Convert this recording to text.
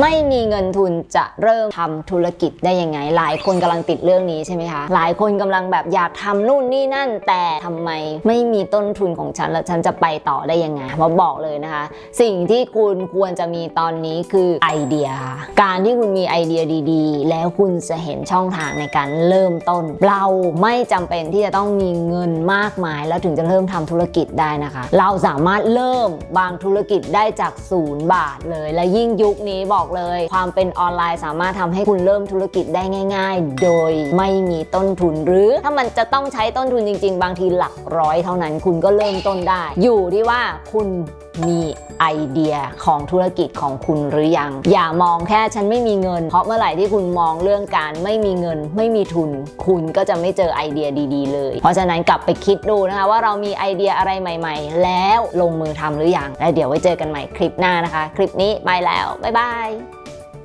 ไม่มีเงินทุนจะเริ่มทำธุรกิจได้ยังไง หลายคนกำลังติดเรื่องนี้ใช่ไหมคะ หลายคนกำลังแบบอยากทำนู่นนี่นั่น แต่ทำไมไม่มีต้นทุนของฉันแล้วฉันจะไปต่อได้ยังไงมาบอกเลยนะคะ สิ่งที่คุณควรจะมีตอนนี้คือไอเดีย การที่คุณมีไอเดียดีๆ แล้วคุณจะเห็นช่องทางในการเริ่มต้น เราไม่จำเป็นที่จะต้องมีเงินมากมาย แล้วถึงจะเริ่มทำธุรกิจได้นะคะ เราสามารถเริ่มบางธุรกิจได้จากศูนย์บาทเลย และยิ่งยุคนี้บอกเลย ความเป็นออนไลน์สามารถทำให้คุณเริ่มธุรกิจได้ง่าย ๆ โดยไม่มีต้นทุนหรือ ถ้ามันจะต้องใช้ต้นทุนจริง ๆ บางทีหลักร้อยเท่านั้น คุณก็เริ่มต้นได้ อยู่ที่ว่าคุณมีไอเดียของธุรกิจของคุณหรือยัง อย่ามองแค่ฉันไม่มีเงิน เพราะเมื่อไหร่ที่คุณมองเรื่องการไม่มีเงิน ไม่มีทุน คุณก็จะไม่เจอไอเดียดีๆ เลย เพราะฉะนั้นกลับไปคิดดูนะคะว่าเรามีไอเดียอะไรใหม่ ๆ แล้วลงมือทำหรือยัง และเดี๋ยวไว้เจอกันใหม่คลิปหน้านะคะ คลิปนี้ไปแล้วบ๊ายบาย